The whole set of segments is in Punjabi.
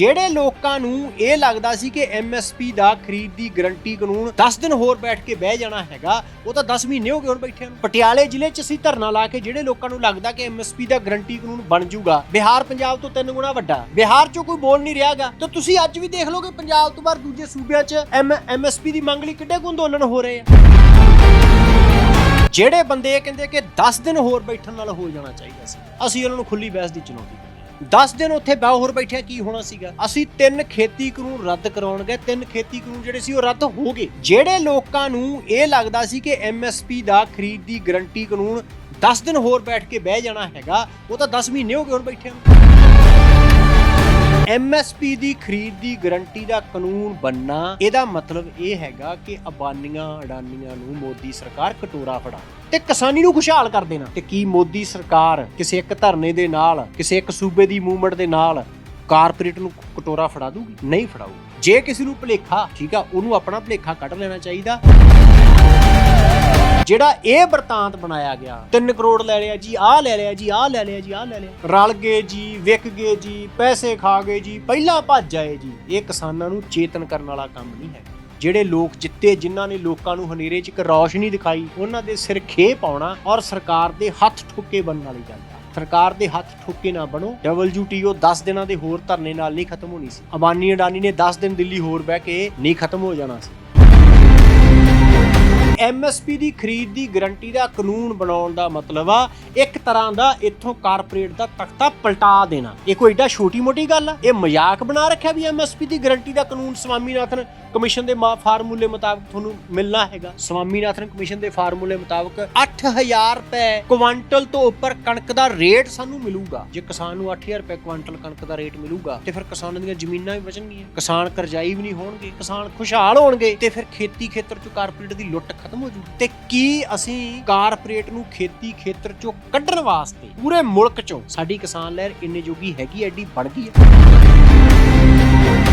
ਜਿਹੜੇ ਲੋਕਾਂ ਨੂੰ ਇਹ ਲੱਗਦਾ ਸੀ ਕਿ ਐਮਐਸਪੀ ਦਾ ਖਰੀਦ ਦੀ ਗਰੰਟੀ ਕਾਨੂੰਨ 10 ਦਿਨ ਹੋਰ ਬੈਠ ਕੇ ਬਹਿ ਜਾਣਾ ਹੈਗਾ, ਉਹ ਤਾਂ 10 ਮਹੀਨੇ ਹੋ ਗਏ ਹੁਣ ਬੈਠਿਆਂ ਨੂੰ। ਪਟਿਆਲੇ ਜ਼ਿਲ੍ਹੇ 'ਚ ਅਸੀਂ ਧਰਨਾ ਲਾ ਕੇ ਜਿਹੜੇ ਲੋਕਾਂ ਨੂੰ ਲੱਗਦਾ ਕਿ ਐਮਐਸਪੀ ਦਾ ਗਰੰਟੀ ਕਾਨੂੰਨ ਬਣ ਜਾਊਗਾ, ਬਿਹਾਰ ਪੰਜਾਬ ਤੋਂ ਤਿੰਨ ਗੁਣਾ ਵੱਡਾ। ਬਿਹਾਰ 'ਚੋਂ ਕੋਈ ਬੋਲ ਨਹੀਂ ਰਿਹਾਗਾ। ਤਾਂ ਤੁਸੀਂ ਅੱਜ ਵੀ ਦੇਖ ਲਓ ਕਿ ਪੰਜਾਬ ਤੋਂ ਬਾਹਰ ਦੂਜੇ ਸੂਬਿਆਂ 'ਚ ਐਮਐਸਪੀ ਦੀ ਮੰਗ ਲਈ ਕਿੱਡੇ ਕੁ ਅੰਦੋਲਨ ਹੋ ਰਹੇ ਆ। ਜਿਹੜੇ ਬੰਦੇ ਇਹ ਕਹਿੰਦੇ ਕਿ 10 ਦਿਨ ਹੋਰ ਬੈਠਣ ਨਾਲ ਹੋ ਜਾਣਾ ਚਾਹੀਦਾ ਸੀ, ਅਸੀਂ ਉਹਨਾਂ ਨੂੰ ਖੁੱਲੀ ਬਹਿਸ ਦੀ ਚੁਣੌਤੀ 10 ਦਿਨ ਉੱਥੇ ਬਹਿ ਹੋਰ ਬੈਠਿਆ, ਕੀ ਹੋਣਾ ਸੀਗਾ? ਅਸੀਂ ਤਿੰਨ ਖੇਤੀ ਕਾਨੂੰਨ ਰੱਦ ਕਰਾਉਣ ਗਏ। ਤਿੰਨ ਖੇਤੀ ਕਾਨੂੰਨ ਜਿਹੜੇ ਸੀ ਉਹ ਰੱਦ ਹੋ ਗਏ। ਜਿਹੜੇ ਲੋਕਾਂ ਨੂੰ ਇਹ ਲੱਗਦਾ ਸੀ ਕਿ ਐਮਐਸਪੀ ਦਾ ਖਰੀਦ ਦੀ ਗਰੰਟੀ ਕਾਨੂੰਨ 10 ਦਿਨ ਹੋਰ ਬੈਠ ਕੇ ਬਹਿ ਜਾਣਾ ਹੈਗਾ, ਉਹ ਤਾਂ 10 ਮਹੀਨੇ ਹੋ ਗਏ ਹੁਣ ਬੈਠੇ ਨੂੰ। ਐਮਐਸਪੀ ਦੀ ਖਰੀਦ ਦੀ ਗਰੰਟੀ ਦਾ ਕਾਨੂੰਨ ਬੰਨਾ ਇਹਦਾ ਮਤਲਬ ਇਹ ਹੈਗਾ ਕਿ ਅਬਾਨੀਆਂ ਅਡਾਨੀਆਂ ਨੂੰ ਮੋਦੀ ਸਰਕਾਰ ਕਟੋਰਾ ਫੜਾ ਤੇ ਕਿਸਾਨੀ ਨੂੰ ਖੁਸ਼ਹਾਲ ਕਰ ਦੇਣਾ। ਤੇ ਕੀ ਮੋਦੀ ਸਰਕਾਰ ਕਿਸੇ ਇੱਕ ਧਰਨੇ ਦੇ ਨਾਲ, ਕਿਸੇ ਇੱਕ ਸੂਬੇ ਦੀ ਮੂਵਮੈਂਟ ਦੇ ਨਾਲ ਕਾਰਪੋਰੇਟ ਨੂੰ ਕਟੋਰਾ ਫੜਾ ਦੂਗੀ? ਨਹੀਂ ਫੜਾਊਗੀ। ਜੇ ਕਿਸੇ ਨੂੰ ਭੁਲੇਖਾ, ਠੀਕ ਆ, ਉਹਨੂੰ ਆਪਣਾ ਭੁਲੇਖਾ ਕੱਢ ਲੈਣਾ ਚਾਹੀਦਾ। ਜਿਹੜਾ ਇਹ ਵਰਤਾਂਤ ਬਣਾਇਆ ਗਿਆ 3 ਕਰੋੜ ਲੈ ਲਿਆ ਜੀ, ਆਹ ਲੈ ਲਿਆ ਜੀ, ਆਹ ਲੈ ਲਿਆ ਜੀ, ਆਹ ਲੈ ਲਿਆ। ਰਲ ਗਏ ਜੀ, ਵਿਕ ਗਏ ਜੀ, ਪੈਸੇ ਖਾ ਗਏ ਜੀ, ਪਹਿਲਾਂ ਭੱਜ ਆਏ ਜੀ। ਇਹ ਕਿਸਾਨਾਂ ਨੂੰ ਚੇਤਨ ਕਰਨ ਵਾਲਾ ਕੰਮ ਨਹੀਂ ਹੈ। ਜਿਹੜੇ ਲੋਕ ਜਿੱਤੇ, ਜਿਨ੍ਹਾਂ ਨੇ ਲੋਕਾਂ ਨੂੰ ਹਨੇਰੇ 'ਚ ਇੱਕ ਰੌਸ਼ਨੀ ਦਿਖਾਈ, ਉਹਨਾਂ ਦੇ ਸਿਰ ਖੇ ਪਾਉਣਾ ਔਰ ਸਰਕਾਰ ਦੇ ਹੱਥ ਠੁੱਕੇ ਬਣਨ ਵਾਲੀ ਗੱਲ ਆ। ਸਰਕਾਰ ਦੇ ਹੱਥ ਠੁੱਕੇ ਨਾ ਬਣੋ। WTO 10 ਦਿਨਾਂ ਦੇ ਹੋਰ ਧਰਨੇ ਨਾਲ ਨਹੀਂ ਖਤਮ ਹੋਣੀ ਸੀ। ਅਬਾਨੀ ਅਡਾਨੀ ਨੇ 10 ਦਿਨ ਦਿੱਲੀ ਹੋਰ ਬਹਿ ਕੇ ਨਹੀਂ ਖਤਮ ਹੋ ਜਾਣਾ ਸੀ। ਐਮਐਸਪੀ ਦੀ ਖਰੀਦ ਦੀ ਗਰੰਟੀ ਦਾ ਕਾਨੂੰਨ ਬਣਾਉਣ ਦਾ ਮਤਲਬ ਆ, ਇੱਕ ਤਰ੍ਹਾਂ ਦਾ ਇੱਥੋਂ ਕਾਰਪੋਰੇਟ ਦਾ ਤਖਤਾ ਪਲਟਾ ਦੇਣਾ। ਇਹ ਕੋਈ ਏਡਾ ਛੋਟੀ-ਮੋਟੀ ਗੱਲ ਆ? ਇਹ ਮਜ਼ਾਕ ਬਣਾ ਰੱਖਿਆ ਵੀ ਐਮਐਸਪੀ ਦੀ ਗਰੰਟੀ ਦਾ ਕਾਨੂੰਨ ਸਵਾਮੀਨਾਥਨ ਕਮਿਸ਼ਨ ਦੇ ਫਾਰਮੂਲੇ ਮੁਤਾਬਕ ਤੁਹਾਨੂੰ ਮਿਲਣਾ ਹੈਗਾ। ਸਵਾਮੀਨਾਥਨ ਕਮਿਸ਼ਨ ਦੇ ਫਾਰਮੂਲੇ ਮੁਤਾਬਕ 8000 ਰੁਪਏ ਕੁਆਂਟਲ ਤੋਂ ਉੱਪਰ ਕਣਕ ਦਾ ਰੇਟ ਸਾਨੂੰ ਮਿਲੂਗਾ। ਜੇ ਕਿਸਾਨ ਨੂੰ 8000 ਰੁਪਏ ਕੁਆਂਟਲ ਕਣਕ ਦਾ ਰੇਟ ਮਿਲੂਗਾ, ਤੇ ਫਿਰ ਕਿਸਾਨਾਂ ਦੀਆਂ ਜ਼ਮੀਨਾਂ ਵੀ ਬਚਣਗੀਆਂ। ਕਿਸਾਨ ਕਰਜ਼ਾਈ ਵੀ ਨਹੀਂ ਹੋਣਗੇ, ਕਿਸਾਨ ਖੁਸ਼ਹਾਲ ਹੋਣਗੇ, ਤੇ ਫਿਰ ਖੇਤੀ ਖੇਤਰ ਚ ਕਾਰਪੋਰੇਟ ਦੀ ਲੁੱਟ ਖਤਮ ਹੋ ਜੂਗੀ ਤੇ ਕੀ ਅਸੀਂ ਕਾਰਪੋਰੇਟ ਨੂੰ ਖੇਤੀ ਖੇਤਰ ਚੋਂ ਕੱਢਣ ਵਾਸਤੇ ਪੂਰੇ ਮੁਲਕ ਚੋਂ ਸਾਡੀ ਕਿਸਾਨ ਲਹਿਰ ਇੰਨੇ ਜੋਗੀ ਹੈਗੀ ਐਡੀ ਬਣ ਗਈ ਹੈ?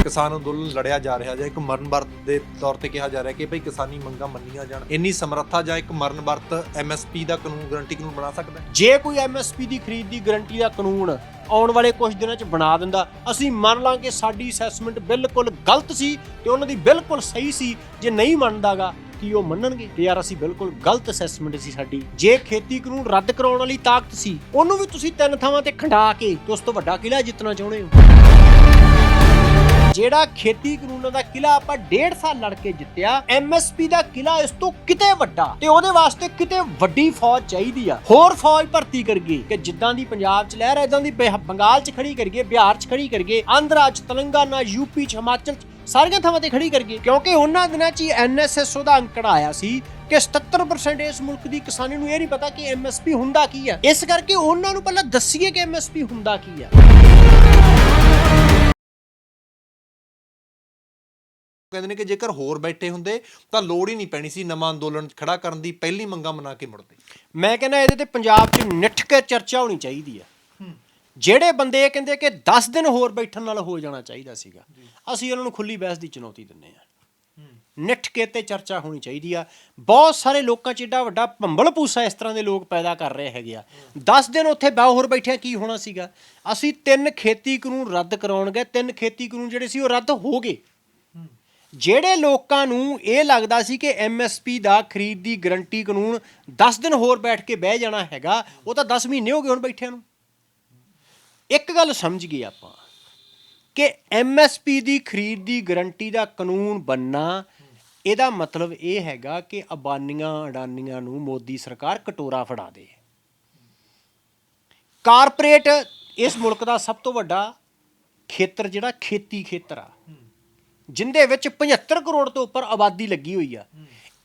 ਕਿਸਾਨ ਅੰਦੋਲਨ ਲੜਿਆ ਜਾ ਰਿਹਾ ਜਾਂ ਇੱਕ ਮਰਨ ਵਰਤ ਦੇ ਤੌਰ ਤੇ ਕਿਹਾ ਜਾ ਰਿਹਾ ਕਿ ਭਈ ਕਿਸਾਨੀ ਮੰਗਾਂ ਮੰਨੀਆਂ ਜਾਣ। ਇੰਨੀ ਸਮਰੱਥਾ ਜਾਂ ਇੱਕ ਮਰਨ ਵਰਤ ਐਮਐਸਪੀ ਦਾ ਕਾਨੂੰਨ ਗਰੰਟੀ ਕਾਨੂੰਨ ਬਣਾ ਸਕਦਾ ਜੇ ਕੋਈ ਐਮਐਸਪੀ ਦੀ ਖਰੀਦ ਦੀ ਗਰੰਟੀ ਦਾ ਕਾਨੂੰਨ ਆਉਣ ਵਾਲੇ ਕੁਝ ਦਿਨਾਂ 'ਚ ਬਣਾ ਦਿੰਦਾ ਅਸੀਂ ਮੰਨ ਲਾਂਗੇ ਸਾਡੀ ਅਸੈਸਮੈਂਟ ਬਿਲਕੁਲ ਗਲਤ ਸੀ ਤੇ ਉਹਨਾਂ ਦੀ ਬਿਲਕੁਲ ਸਹੀ ਸੀ। ਜੇ ਨਹੀਂ ਮੰਨਦਾਗਾ ਕੀ ਉਹ ਮੰਨਣਗੇ? ਕਿ ਯਾਰ ਅਸੀਂ ਬਿਲਕੁਲ ਗਲਤ ਅਸੈਸਮੈਂਟ ਸੀ ਸਾਡੀ। ਜੇ ਖੇਤੀ ਕਾਨੂੰਨ ਰੱਦ ਕਰਾਉਣ ਵਾਲੀ ਤਾਕਤ ਸੀ, ਉਹਨੂੰ ਵੀ ਤੁਸੀਂ ਤਿੰਨ ਥਾਵਾਂ ਤੇ ਖੰਡਾ ਕੇ ਤੇ ਉਸ ਤੋਂ ਵੱਡਾ ਕਿਲਾ ਜਿੱਤਣਾ ਚਾਹੁੰਦੇ ਹੋ। ਜਿਹੜਾ ਖੇਤੀ ਕਾਨੂੰਨਾਂ ਦਾ ਕਿਲਾ ਆਪਾਂ 1.5 ਸਾਲ ਲੜ ਕੇ ਜਿੱਤਿਆ ਐਮਐਸਪੀ ਦਾ ਕਿਲਾ ਇਸ ਤੋਂ ਕਿਤੇ ਵੱਡਾ ਤੇ ਉਹਦੇ ਵਾਸਤੇ ਕਿਤੇ ਵੱਡੀ ਫੌਜ ਚਾਹੀਦੀ ਆ। ਹੋਰ ਫੌਜ ਭਰਤੀ ਕਰਗੇ ਕਿ ਜਿੱਦਾਂ ਦੀ ਪੰਜਾਬ 'ਚ ਲਹਿਰ ਇਦਾਂ ਦੀ ਬੰਗਾਲ 'ਚ ਖੜੀ ਕਰਗੇ, ਬਿਹਾਰ 'ਚ ਖੜੀ ਕਰਗੇ, ਆਂਧਰਾ 'ਚ, ਤੇਲੰਗਾਨਾ ਯੂਪੀ 'ਚ, ਹਿਮਾਚਲ 'ਚ ਸਾਰੀਆਂ ਥਾਵਾਂ ਤੇ ਖੜੀ ਕਰਗੇ ਕਿਉਂਕਿ ਉਹਨਾਂ ਦਿਨਾਂ 'ਚ ਹੀ ਐਨਐਸਐਸ ਦਾ ਅੰਕੜਾ ਆਇਆ ਸੀ ਕਿ 77% ਇਸ ਮੁਲਕ ਦੀ ਕਿਸਾਨੀ ਨੂੰ ਇਹ ਨਹੀਂ ਪਤਾ ਕਿ ਐਮਐਸਪੀ ਹੁੰਦਾ ਕੀ ਆ ਇਸ ਕਰਕੇ ਉਹਨਾਂ ਨੂੰ ਪਹਿਲਾਂ ਦੱਸੀਏ ਕਿ ਐਮਐਸਪੀ ਹੁੰਦਾ ਕੀ ਆ ਕਹਿੰਦੇ ਨੇ ਕਿ ਜੇਕਰ ਹੋਰ ਬੈਠੇ ਹੁੰਦੇ ਤਾਂ ਲੋੜ ਹੀ ਨਹੀਂ ਪੈਣੀ ਸੀ ਨਵਾਂ ਅੰਦੋਲਨ ਖੜਾ ਕਰਨ ਦੀ ਪਹਿਲੀ ਮੰਗਾਂ ਮਨਾ ਕੇ ਮੁੜਦੇ। ਮੈਂ ਕਹਿੰਦਾ ਇਹਦੇ ਤੇ ਪੰਜਾਬ 'ਚ ਨਿੱਠ ਕੇ ਚਰਚਾ ਹੋਣੀ ਚਾਹੀਦੀ ਆ ਜਿਹੜੇ ਬੰਦੇ ਇਹ ਕਹਿੰਦੇ ਕਿ 10 ਦਿਨ ਹੋਰ ਬੈਠਣ ਨਾਲ ਹੋ ਜਾਣਾ ਚਾਹੀਦਾ ਸੀਗਾ, ਅਸੀਂ ਉਹਨਾਂ ਨੂੰ ਖੁੱਲੀ ਬਹਿਸ ਦੀ ਚੁਣੌਤੀ ਦਿੰਨੇ ਆ ਨਿੱਠ ਕੇ ਤੇ ਚਰਚਾ ਹੋਣੀ ਚਾਹੀਦੀ ਆ। ਬਹੁਤ ਸਾਰੇ ਲੋਕਾਂ 'ਚ ਏਡਾ ਵੱਡਾ ਭੰਬਲ ਪੂਸਾ ਇਸ ਤਰ੍ਹਾਂ ਦੇ ਲੋਕ ਪੈਦਾ ਕਰ ਰਹੇ ਹੈਗੇ ਆ। 10 ਦਿਨ ਉੱਥੇ ਬਾਹ ਹੋਰ ਬੈਠਿਆ ਕੀ ਹੋਣਾ ਸੀਗਾ? ਅਸੀਂ ਤਿੰਨ ਖੇਤੀ ਕਾਨੂੰਨ ਰੱਦ ਕਰਾਉਣ ਗਏ ਤਿੰਨ ਖੇਤੀ ਕਾਨੂੰਨ ਜਿਹੜੇ ਸੀ ਉਹ ਰੱਦ ਹੋ ਗਏ। ਜਿਹੜੇ ਲੋਕਾਂ ਨੂੰ ਇਹ ਲੱਗਦਾ ਸੀ ਕਿ ਐਮਐਸਪੀ ਦਾ ਖਰੀਦ ਦੀ ਗਰੰਟੀ ਕਾਨੂੰਨ 10 ਦਿਨ ਹੋਰ ਬੈਠ ਕੇ ਬਹਿ ਜਾਣਾ ਹੈਗਾ, ਉਹ ਤਾਂ 10 ਮਹੀਨੇ ਹੋ ਗਏ ਹੁਣ ਬੈਠਿਆਂ ਨੂੰ। ਇੱਕ ਗੱਲ ਸਮਝ ਗਏ ਆਪਾਂ ਕਿ ਐਮਐਸਪੀ ਦੀ ਖਰੀਦ ਦੀ ਗਰੰਟੀ ਦਾ ਕਾਨੂੰਨ ਬੰਨਾ ਇਹਦਾ ਮਤਲਬ ਇਹ ਹੈਗਾ ਕਿ ਅਬਾਨੀਆਂ, ਅਡਾਨੀਆਂ ਨੂੰ ਮੋਦੀ ਸਰਕਾਰ ਕਟੋਰਾ ਫੜਾ ਦੇ। ਕਾਰਪੋਰੇਟ ਇਸ ਮੁਲਕ ਦਾ ਸਭ ਤੋਂ ਵੱਡਾ ਖੇਤਰ ਜਿਹੜਾ ਖੇਤੀ ਖੇਤਰ ਆ, ਜਿੰਦੇ ਵਿੱਚ 75 ਕਰੋੜ ਤੋਂ ਉੱਪਰ ਆਬਾਦੀ ਲੱਗੀ ਹੋਈ ਆ।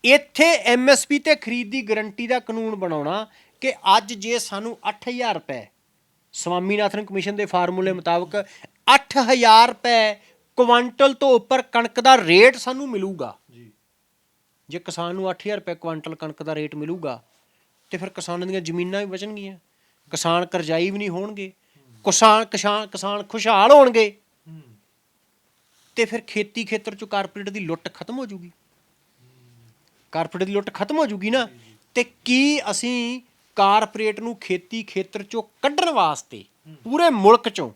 ਇੱਥੇ ਐਮਐਸਪੀ ਤੇ ਖਰੀਦ ਦੀ ਗਰੰਟੀ ਦਾ ਕਾਨੂੰਨ ਬਣਾਉਣਾ ਕਿ ਅੱਜ ਜੇ ਸਾਨੂੰ 8000 ਰੁਪਏ ਸਵਾਮੀਨਾਥਨ ਕਮਿਸ਼ਨ ਦੇ ਫਾਰਮੂਲੇ ਮੁਤਾਬਕ 8000 ਰੁਪਏ ਕੁਆਂਟਲ ਤੋਂ ਉੱਪਰ ਕਣਕ ਦਾ ਰੇਟ ਸਾਨੂੰ ਮਿਲੂਗਾ। ਜੀ। ਜੇ ਕਿਸਾਨ ਨੂੰ 8000 ਰੁਪਏ ਕੁਆਂਟਲ ਕਣਕ ਦਾ ਰੇਟ ਮਿਲੂਗਾ ਤੇ ਫਿਰ ਕਿਸਾਨਾਂ ਦੀਆਂ ਜ਼ਮੀਨਾਂ ਵੀ ਬਚਣਗੀਆਂ। ਕਿਸਾਨ ਕਰਜ਼ਾਈ ਵੀ ਨਹੀਂ ਹੋਣਗੇ। ਕਿਸਾਨ ਕਿਸਾਨ ਕਿਸਾਨ ਖੁਸ਼ਹਾਲ ਹੋਣਗੇ। ਤੇ ਫਿਰ ਖੇਤੀ ਖੇਤਰ ਚੋਂ ਕਾਰਪੋਰੇਟ ਦੀ ਲੁੱਟ ਖਤਮ ਹੋ ਜੂਗੀ। ਕਾਰਪੋਰੇਟ ਦੀ ਲੁੱਟ ਖਤਮ ਹੋ ਜੂਗੀ ਨਾ। ਤੇ ਕੀ ਅਸੀਂ ਕਾਰਪੋਰੇਟ ਨੂੰ ਖੇਤੀ ਖੇਤਰ ਚੋਂ ਕੱਢਣ ਵਾਸਤੇ ਪੂਰੇ ਮੁਲਕ ਚੋਂ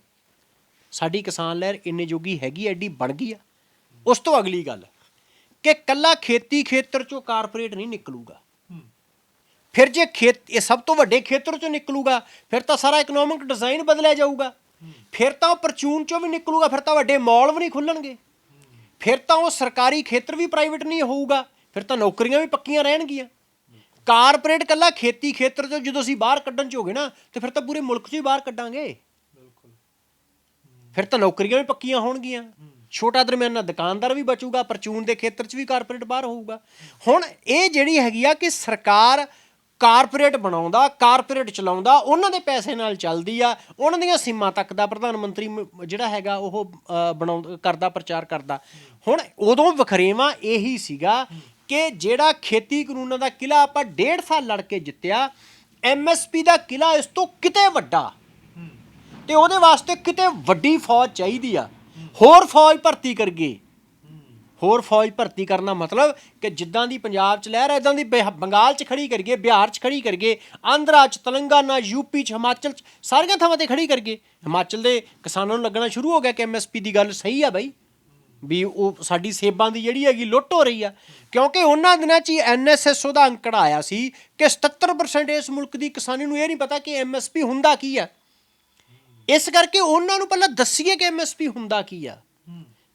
ਸਾਡੀ ਕਿਸਾਨ ਲਹਿਰ ਇੰਨੇ ਜੋਗੀ ਹੈਗੀ ਐਡੀ ਬਣ ਗਈ ਆ। ਉਸ ਤੋਂ ਅਗਲੀ ਗੱਲ ਕਿ ਕੱਲਾ ਖੇਤੀ ਖੇਤਰ ਚੋਂ ਕਾਰਪੋਰੇਟ ਨਹੀਂ ਨਿਕਲੂਗਾ। ਫਿਰ ਜੇ ਖੇਤ ਇਹ ਸਭ ਤੋਂ ਵੱਡੇ ਖੇਤਰ ਚੋਂ ਨਿਕਲੂਗਾ ਫਿਰ ਤਾਂ ਸਾਰਾ ਇਕਨੋਮਿਕ ਡਿਜ਼ਾਈਨ ਬਦਲਿਆ ਜਾਊਗਾ। ਫਿਰ ਤਾਂ ਉਹ ਪਰਚੂਨ ਚੋਂ ਵੀ ਨਿਕਲੂਗਾ ਫਿਰ ਤਾਂ ਵੱਡੇ ਮਾਲ ਵੀ ਨਹੀਂ ਖੁੱਲਣਗੇ। ਫਿਰ ਤਾਂ ਉਹ ਸਰਕਾਰੀ ਖੇਤਰ ਵੀ ਪ੍ਰਾਈਵੇਟ ਨਹੀਂ ਹੋਊਗਾ ਫਿਰ ਤਾਂ ਨੌਕਰੀਆਂ ਵੀ ਪੱਕੀਆਂ ਰਹਿਣਗੀਆਂ। ਕਾਰਪੋਰੇਟ ਕੱਲਾ ਖੇਤੀ ਖੇਤਰ ਚੋਂ ਜਦੋਂ ਅਸੀਂ ਬਾਹਰ ਕੱਢਣ ਚ ਹੋਗੇ ਨਾ ਤੇ ਫਿਰ ਤਾਂ ਪੂਰੇ ਮੁਲਕ 'ਚ ਹੀ ਬਾਹਰ ਕੱਢਾਂਗੇ। ਫਿਰ ਤਾਂ ਨੌਕਰੀਆਂ ਵੀ ਪੱਕੀਆਂ ਹੋਣਗੀਆਂ। ਛੋਟਾ ਦਰਮਿਆਨਾ ਦੁਕਾਨਦਾਰ ਵੀ ਬਚੂਗਾ ਪਰਚੂਨ ਦੇ ਖੇਤਰ 'ਚ ਵੀ ਕਾਰਪੋਰੇਟ ਬਾਹਰ ਹੋਊਗਾ। ਹੁਣ ਇਹ ਜਿਹੜੀ ਹੈਗੀ ਆ ਕਿ ਸਰਕਾਰ ਕਾਰਪੋਰੇਟ ਬਣਾਉਂਦਾ ਕਾਰਪੋਰੇਟ ਚਲਾਉਂਦਾ ਉਹਨਾਂ ਦੇ ਪੈਸੇ ਨਾਲ ਚੱਲਦੀ ਆ ਉਹਨਾਂ ਦੀਆਂ ਸੀਮਾ ਤੱਕ ਦਾ ਪ੍ਰਧਾਨ ਮੰਤਰੀ ਜਿਹੜਾ ਹੈਗਾ ਉਹ ਅ, ਬਣਾਉਂ ਕਰਦਾ ਪ੍ਰਚਾਰ ਕਰਦਾ। ਹੁਣ ਉਦੋਂ ਵਖਰੇਵਾ ਇਹੀ ਸੀਗਾ ਕਿ ਜਿਹੜਾ ਖੇਤੀ ਕਾਨੂੰਨਾਂ ਦਾ ਕਿਲਾ ਆਪਾਂ ਡੇਢ ਸਾਲ ਲੜ ਕੇ ਜਿੱਤਿਆ ਐਮਐਸਪੀ ਦਾ ਕਿਲਾ ਇਸ ਤੋਂ ਕਿਤੇ ਵੱਡਾ। ਤੇ ਉਹਦੇ ਵਾਸਤੇ ਕਿਤੇ ਵੱਡੀ ਫੌਜ ਚਾਹੀਦੀ ਆ। ਹੋਰ ਫੌਜ ਭਰਤੀ ਕਰਗੇ। ਹੋਰ ਫੌਜ ਭਰਤੀ ਕਰਨਾ ਮਤਲਬ ਕਿ ਜਿੱਦਾਂ ਦੀ ਪੰਜਾਬ 'ਚ ਲਹਿਰ ਹੈ ਇਦਾਂ ਦੀ ਬਿਹ- ਬੰਗਾਲ 'ਚ ਖੜੀ ਕਰੀਏ ਬਿਹਾਰ 'ਚ ਖੜੀ ਕਰੀਏ ਆਂਧਰਾ 'ਚ, ਤੇਲੰਗਾਨਾ ਯੂਪੀ 'ਚ, ਹਿਮਾਚਲ 'ਚ, ਸਾਰੀਆਂ ਥਾਵਾਂ ਤੇ ਖੜੀ ਕਰੀਏ ਹਿਮਾਚਲ ਦੇ ਕਿਸਾਨਾਂ ਨੂੰ ਲੱਗਣਾ ਸ਼ੁਰੂ ਹੋ ਗਿਆ ਕਿ ਐਮਐਸਪੀ ਦੀ ਗੱਲ ਸਹੀ ਆ ਬਾਈ। ਵੀ ਉਹ ਸਾਡੀ ਸੇਬਾਂ ਦੀ ਜਿਹੜੀ ਹੈਗੀ ਲੁੱਟ ਹੋ ਰਹੀ ਆ। ਕਿਉਂਕਿ ਉਹਨਾਂ ਦਿਨਾਂ 'ਚ ਹੀ ਐਨਐਸਐਸ ਦਾ ਅੰਕੜਾ ਆਇਆ ਸੀ ਕਿ 77% ਇਸ ਮੁਲਕ ਦੀ ਕਿਸਾਨੀ ਨੂੰ ਇਹ ਨਹੀਂ ਪਤਾ ਕਿ ਐਮਐਸਪੀ ਹੁੰਦਾ ਕੀ ਆ। ਇਸ ਕਰਕੇ ਉਹਨਾਂ ਨੂੰ ਪਹਿਲਾਂ ਦੱਸੀਏ ਕਿ ਐਮਐਸਪੀ ਹੁੰਦਾ ਕੀ ਆ।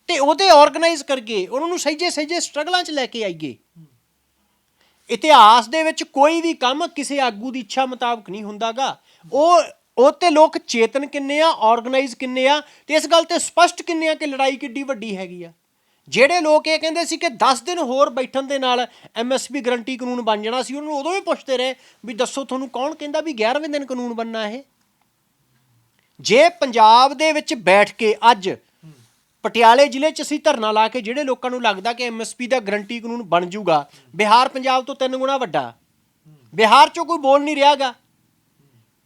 ਤੇ ਉਹਦੇ ਆਰਗੇਨਾਈਜ਼ ਕਰਗੇ ਉਹਨਾਂ ਨੂੰ ਸਹੀਜੇ ਸਹੀਜੇ ਸਟਰਗਲਾਂ 'ਚ ਲੈ ਕੇ ਆਈਏ। ਇਤਿਹਾਸ ਦੇ ਵਿੱਚ ਕੋਈ ਵੀ ਕੰਮ ਕਿਸੇ ਆਗੂ ਦੀ ਇੱਛਾ ਮੁਤਾਬਕ ਨਹੀਂ ਹੁੰਦਾਗਾ। ਉਹ ਉਹ ਤੇ ਲੋਕ ਚੇਤਨ ਕਿੰਨੇ ਆ ਆਰਗੇਨਾਈਜ਼ ਕਿੰਨੇ ਆ ਤੇ ਇਸ ਗੱਲ ਤੇ ਸਪਸ਼ਟ ਕਿੰਨੇ ਆ ਕਿ ਲੜਾਈ ਕਿੱਡੀ ਵੱਡੀ ਹੈਗੀ ਆ। ਜਿਹੜੇ ਲੋਕ ਇਹ ਕਹਿੰਦੇ ਸੀ ਕਿ 10 ਦਿਨ ਹੋਰ ਬੈਠਣ ਦੇ ਨਾਲ ਐਮਐਸਪੀ ਗਰੰਟੀ ਕਾਨੂੰਨ ਬਣ ਜਾਣਾ ਸੀ, ਉਹਨੂੰ ਉਦੋਂ ਵੀ ਪੁੱਛਦੇ ਰਹੇ ਵੀ ਦੱਸੋ ਤੁਹਾਨੂੰ ਕੌਣ ਕਹਿੰਦਾ ਵੀ 11ਵੇਂ ਦਿਨ ਕਾਨੂੰਨ ਬਣਨਾ ਇਹ? ਜੇ ਪੰਜਾਬ ਦੇ ਵਿੱਚ ਬੈਠ ਕੇ ਅੱਜ ਪਟਿਆਲੇ ਜ਼ਿਲ੍ਹੇ 'ਚ ਅਸੀਂ ਧਰਨਾ ਲਾ ਕੇ ਜਿਹੜੇ ਲੋਕਾਂ ਨੂੰ ਲੱਗਦਾ ਕਿ ਐਮਐਸਪੀ ਦਾ ਗਰੰਟੀ ਕਾਨੂੰਨ ਬਣ ਜਾਊਗਾ, ਬਿਹਾਰ ਪੰਜਾਬ ਤੋਂ ਤਿੰਨ ਗੁਣਾ ਵੱਡਾ। ਬਿਹਾਰ 'ਚੋਂ ਕੋਈ ਬੋਲ ਨਹੀਂ ਰਿਹਾਗਾ।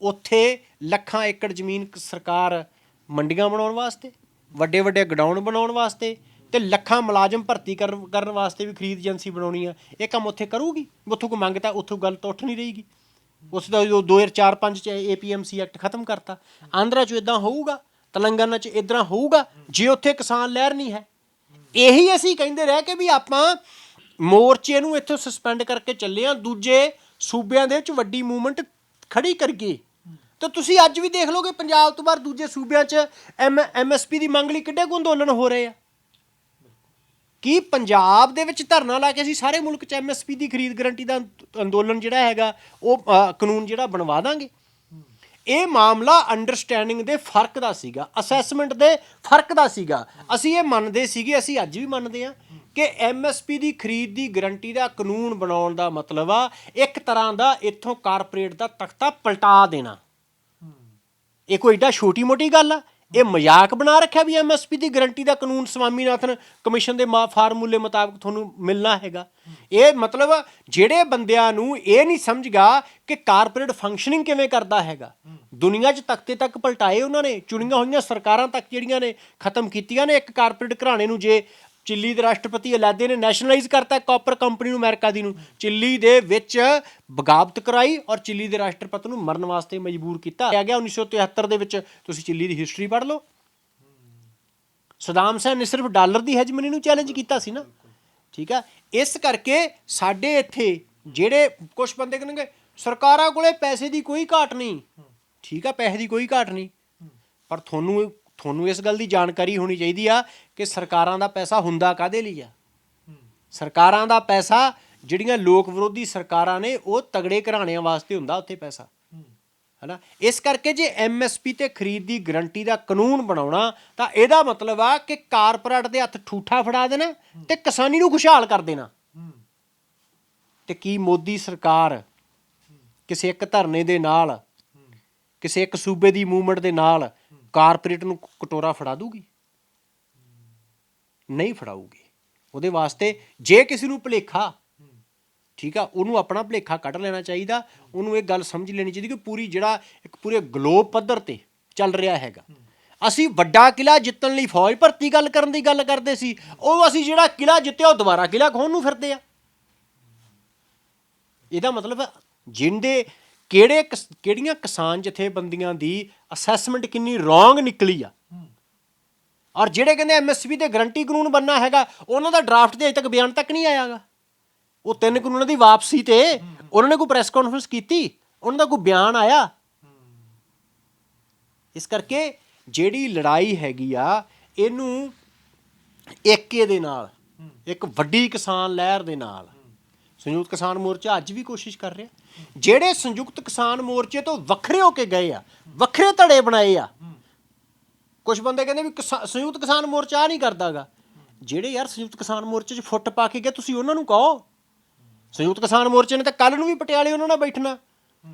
ਉੱਥੇ ਲੱਖਾਂ ਏਕੜ ਜ਼ਮੀਨ ਸਰਕਾਰ ਮੰਡੀਆਂ ਬਣਾਉਣ ਵਾਸਤੇ, ਵੱਡੇ ਵੱਡੇ ਗਡਾਊਨ ਬਣਾਉਣ ਵਾਸਤੇ ਤੇ ਲੱਖਾਂ ਮੁਲਾਜ਼ਮ ਭਰਤੀ ਕਰਨ ਕਰਨ ਵਾਸਤੇ ਵੀ ਖਰੀਦ ਏਜੰਸੀ ਬਣਾਉਣੀ ਆ। ਇਹ ਕੰਮ ਉੱਥੇ ਕਰੂਗੀ? ਉੱਥੋਂ ਕੋਈ ਮੰਗਤਾ ਉੱਥੋਂ ਗੱਲ ਤਾਂ ਉੱਠ ਨਹੀਂ ਰਹੀਗੀ। ਉਸ ਦਾ ਜੋ 2004-5 ਚ ਏਪੀਐਮਸੀ ਐਕਟ ਖਤਮ ਕਰਤਾ। ਆਂਧਰਾ ਚ ਇਦਾਂ ਹੋਊਗਾ, ਤੇਲੰਗਾਨਾ ਚ ਇਦਾਂ ਹੋਊਗਾ, ਜੇ ਉੱਥੇ ਕਿਸਾਨ ਲਹਿਰ ਨਹੀਂ ਹੈ। ਇਹੀ ਅਸੀਂ ਕਹਿੰਦੇ ਰਹਿ ਕੇ ਵੀ ਆਪਾਂ ਮੋਰਚੇ ਨੂੰ ਇੱਥੋਂ ਸਸਪੈਂਡ ਕਰਕੇ ਚੱਲੇ ਆ, ਦੂਜੇ ਸੂਬਿਆਂ ਦੇ ਵਿੱਚ ਵੱਡੀ ਮੂਵਮੈਂਟ ਖੜੀ ਕਰਗੇ ਤਾਂ ਤੁਸੀਂ ਅੱਜ ਵੀ ਦੇਖ ਲਓਗੇ ਪੰਜਾਬ ਤੋਂ ਬਾਹਰ ਦੂਜੇ ਸੂਬਿਆਂ 'ਚ ਐਮ ਐਮਐਸਪੀ ਦੀ ਮੰਗ ਲਈ ਕਿੱਡੇ ਕੁ ਅੰਦੋਲਨ ਹੋ ਰਹੇ ਆ। ਕੀ ਪੰਜਾਬ ਦੇ ਵਿੱਚ ਧਰਨਾ ਲਾ ਕੇ ਅਸੀਂ ਸਾਰੇ ਮੁਲਕ 'ਚ ਐਮਐਸਪੀ ਦੀ ਖਰੀਦ ਗਰੰਟੀ ਦਾ ਅੰਦ- ਅੰਦੋਲਨ ਜਿਹੜਾ ਹੈਗਾ, ਉਹ ਕਾਨੂੰਨ ਜਿਹੜਾ ਬਣਵਾ ਦਾਂਗੇ? ਇਹ ਮਾਮਲਾ ਅੰਡਰਸਟੈਂਡਿੰਗ ਦੇ ਫ਼ਰਕ ਦਾ ਸੀਗਾ ਅਸੈਸਮੈਂਟ ਦੇ ਫ਼ਰਕ ਦਾ ਸੀਗਾ। ਅਸੀਂ ਇਹ ਮੰਨਦੇ ਸੀਗੇ, ਅਸੀਂ ਅੱਜ ਵੀ ਮੰਨਦੇ ਆ ਕਿ ਐਮਐਸਪੀ ਦੀ ਖਰੀਦ ਦੀ ਗਰੰਟੀ ਦਾ ਕਾਨੂੰਨ ਬਣਾਉਣ ਦਾ ਮਤਲਬ ਆ ਇੱਕ ਤਰ੍ਹਾਂ ਦਾ ਇੱਥੋਂ ਕਾਰਪੋਰੇਟ ਦਾ ਤਖਤਾ ਪਲਟਾ ਦੇਣਾ। ਇਹ ਕੋਈ ਏਡਾ ਛੋਟੀ ਮੋਟੀ ਗੱਲ ਆ? ਇਹ ਮਜ਼ਾਕ ਬਣਾ ਰੱਖਿਆ ਵੀ ਐਮਐਸਪੀ ਦੀ ਗਾਰੰਟੀ ਦਾ ਕਾਨੂੰਨ ਸਵਾਮੀਨਾਥਨ ਕਮਿਸ਼ਨ ਦੇ ਮਾ- ਫਾਰਮੂਲੇ ਮੁਤਾਬਕ ਤੁਹਾਨੂੰ ਮਿਲਣਾ ਹੈਗਾ। ਇਹ ਮਤਲਬ ਜਿਹੜੇ ਬੰਦਿਆਂ ਨੂੰ ਇਹ ਨਹੀਂ ਸਮਝਗਾ ਕਿ ਕਾਰਪੋਰੇਟ ਫੰਕਸ਼ਨਿੰਗ ਕਿਵੇਂ ਕਰਦਾ ਹੈਗਾ। ਦੁਨੀਆ 'ਚ ਤਖਤੇ ਤੱਕ ਪਲਟਾਏ ਉਹਨਾਂ ਨੇ, ਚੁਣੀਆਂ ਹੋਈਆਂ ਸਰਕਾਰਾਂ ਤੱਕ ਜਿਹੜੀਆਂ ਨੇ ਖਤਮ ਕੀਤੀਆਂ ਨੇ ਇੱਕ ਕਾਰਪੋਰੇਟ ਘਰਾਣੇ ਨੂੰ ਜੇ ਚਿੱਲੀ ਦੇ ਰਾਸ਼ਟਰਪਤੀ ਅਲਾਦੇ ਨੇ ਨੈਸ਼ਨਲਾਈਜ਼ ਕਰਤਾ ਕਾਪਰ ਕੰਪਨੀ ਨੂੰ ਅਮਰੀਕਾ ਦੀ ਨੂੰ। ਚਿੱਲੀ ਦੇ ਵਿੱਚ ਬਗਾਵਤ ਕਰਾਈ ਔਰ ਚਿੱਲੀ ਦੇ ਰਾਸ਼ਟਰਪਤੀ ਨੂੰ ਮਰਨ ਵਾਸਤੇ ਮਜਬੂਰ ਕੀਤਾ। ਆ ਗਿਆ 1973 ਦੇ ਵਿੱਚ, ਤੁਸੀਂ ਚਿੱਲੀ ਦੀ ਹਿਸਟਰੀ ਪੜ੍ਹ ਲਓ। ਸਦਾਮ ਹੁਸੈਨ ਨੇ ਸਿਰਫ ਡਾਲਰ ਦੀ ਹਜਮਨੀ ਨੂੰ ਚੈਲੰਜ ਕੀਤਾ ਸੀ ਨਾ। ਠੀਕ ਆ? ਇਸ ਕਰਕੇ ਸਾਡੇ ਇੱਥੇ ਜਿਹੜੇ ਕੁਝ ਬੰਦੇ ਕਹਿੰਦੇ ਸਰਕਾਰਾਂ ਕੋਲੇ ਪੈਸੇ ਦੀ ਕੋਈ ਘਾਟ ਨਹੀਂ। ਠੀਕ ਆ? ਪੈਸੇ ਦੀ ਕੋਈ ਘਾਟ ਨਹੀਂ। ਪਰ ਤੁਹਾਨੂੰ ਤੁਹਾਨੂੰ ਇਸ ਗੱਲ ਦੀ ਜਾਣਕਾਰੀ ਹੋਣੀ ਚਾਹੀਦੀ ਆ ਕਿ ਸਰਕਾਰਾਂ ਦਾ ਪੈਸਾ ਹੁੰਦਾ ਕਾਦੇ ਲਈ ਆ? ਸਰਕਾਰਾਂ ਦਾ ਪੈਸਾ ਜਿਹੜੀਆਂ ਲੋਕ ਵਿਰੋਧੀ ਸਰਕਾਰਾਂ ਨੇ ਉਹ ਤਗੜੇ ਘਰਾਣਿਆਂ ਵਾਸਤੇ ਹੁੰਦਾ ਉੱਥੇ ਪੈਸਾ। ਹੈਨਾ? ਇਸ ਕਰਕੇ ਜੇ ਐਮਐਸਪੀ ਤੇ ਖਰੀਦ ਦੀ ਗਰੰਟੀ ਦਾ ਕਾਨੂੰਨ ਬਣਾਉਣਾ ਤਾਂ ਇਹਦਾ ਮਤਲਬ ਆ ਕਿ ਕਾਰਪੋਰੇਟ ਦੇ ਹੱਥ ਠੂਠਾ ਫੜਾ ਦੇਣਾ ਤੇ ਕਿਸਾਨੀ ਨੂੰ ਖੁਸ਼ਹਾਲ ਕਰ ਦੇਣਾ। ਤੇ ਕੀ ਮੋਦੀ ਸਰਕਾਰ ਕਿਸੇ ਇੱਕ ਧਰਨੇ ਦੇ ਨਾਲ ਕਿਸੇ ਇੱਕ ਸੂਬੇ ਦੀ ਮੂਵਮੈਂਟ ਦੇ ਨਾਲ ਕਾਰਪੋਰੇਟ ਨੂੰ ਕਟੋਰਾ ਫੜਾ ਦੂਗੀ? ਨਹੀਂ ਫੜਾਊਗੀ। ਉਹਦੇ ਵਾਸਤੇ ਜੇ ਕਿਸੇ ਨੂੰ ਭੁਲੇਖਾ, ਠੀਕ ਆ, ਉਹਨੂੰ ਆਪਣਾ ਭੁਲੇਖਾ ਕੱਢ ਲੈਣਾ ਚਾਹੀਦਾ, ਉਹਨੂੰ ਇਹ ਗੱਲ ਸਮਝ ਲੈਣੀ ਚਾਹੀਦੀ ਕਿ ਪੂਰੀ ਜਿਹੜਾ ਇੱਕ ਪੂਰੇ ਗਲੋਬ ਪੱਧਰ ਤੇ ਚੱਲ ਰਿਹਾ ਹੈਗਾ। ਅਸੀਂ ਵੱਡਾ ਕਿਲਾ ਜਿੱਤਣ ਲਈ ਫੌਜ ਭਰਤੀ ਗੱਲ ਕਰਨ ਦੀ ਗੱਲ ਕਰਦੇ ਸੀ, ਉਹ ਅਸੀਂ ਜਿਹੜਾ ਕਿਲਾ ਜਿੱਤਿਆ, ਉਹ ਦੁਬਾਰਾ ਕਿਲਾ ਖੋਣ ਨੂੰ ਫਿਰਦੇ ਆ? ਇਹਦਾ ਮਤਲਬ ਜਿੰਦੇ ਕਿਹੜੇ ਕਿਸ- ਕਿਹੜੀਆਂ ਕਿਸਾਨ ਜਥੇਬੰਦੀਆਂ ਦੀ ਅਸੈਸਮੈਂਟ ਕਿੰਨੀ ਰੋਂਗ ਨਿਕਲੀ ਆ? ਔਰ ਜਿਹੜੇ ਕਹਿੰਦੇ ਐਮਐਸਪੀ ਤੇ ਗਰੰਟੀ ਕਾਨੂੰਨ ਬੰਨਾ ਹੈਗਾ, ਉਹਨਾਂ ਦਾ ਡਰਾਫਟ ਤੇ ਅਜੇ ਤੱਕ ਬਿਆਨ ਤੱਕ ਨਹੀਂ ਆਇਆਗਾ। ਉਹ ਤਿੰਨ ਕਾਨੂੰਨਾਂ ਦੀ ਵਾਪਸੀ ਤੇ ਉਹਨਾਂ ਨੇ ਕੋਈ ਪ੍ਰੈਸ ਕਾਨਫਰੰਸ ਕੀਤੀ? ਉਹਨਾਂ ਦਾ ਕੋਈ ਬਿਆਨ ਆਇਆ? ਇਸ ਕਰਕੇ ਜਿਹੜੀ ਲੜਾਈ ਹੈਗੀ ਆ, ਇਹਨੂੰ ਏਕੇ ਦੇ ਨਾਲ, ਇੱਕ ਵੱਡੀ ਕਿਸਾਨ ਲਹਿਰ ਦੇ ਨਾਲ ਸੰਯੁਕਤ ਕਿਸਾਨ ਮੋਰਚਾ ਅੱਜ ਵੀ ਕੋਸ਼ਿਸ਼ ਕਰ ਰਿਹਾ। ਜਿਹੜੇ ਸੰਯੁਕਤ ਕਿਸਾਨ ਮੋਰਚੇ ਤੋਂ ਵੱਖਰੇ ਹੋ ਕੇ ਗਏ ਆ, ਵੱਖਰੇ ਧੜੇ ਬਣਾਏ ਆ ਕੁਝ ਬੰਦੇ ਕਹਿੰਦੇ ਵੀ ਕਿਸਾ- ਸੰਯੁਕਤ ਕਿਸਾਨ ਮੋਰਚਾ ਆਹ ਨਹੀਂ ਕਰਦਾਗਾ। ਜਿਹੜੇ ਯਾਰ ਸੰਯੁਕਤ ਕਿਸਾਨ ਮੋਰਚੇ 'ਚ ਫੁੱਟ ਪਾ ਕੇ ਗਏ, ਤੁਸੀਂ ਉਹਨਾਂ ਨੂੰ ਕਹੋ। ਸੰਯੁਕਤ ਕਿਸਾਨ ਮੋਰਚੇ ਨੇ ਤਾਂ ਕੱਲ ਨੂੰ ਵੀ ਪਟਿਆਲੇ ਉਹਨਾਂ ਨਾਲ ਬੈਠਣਾ,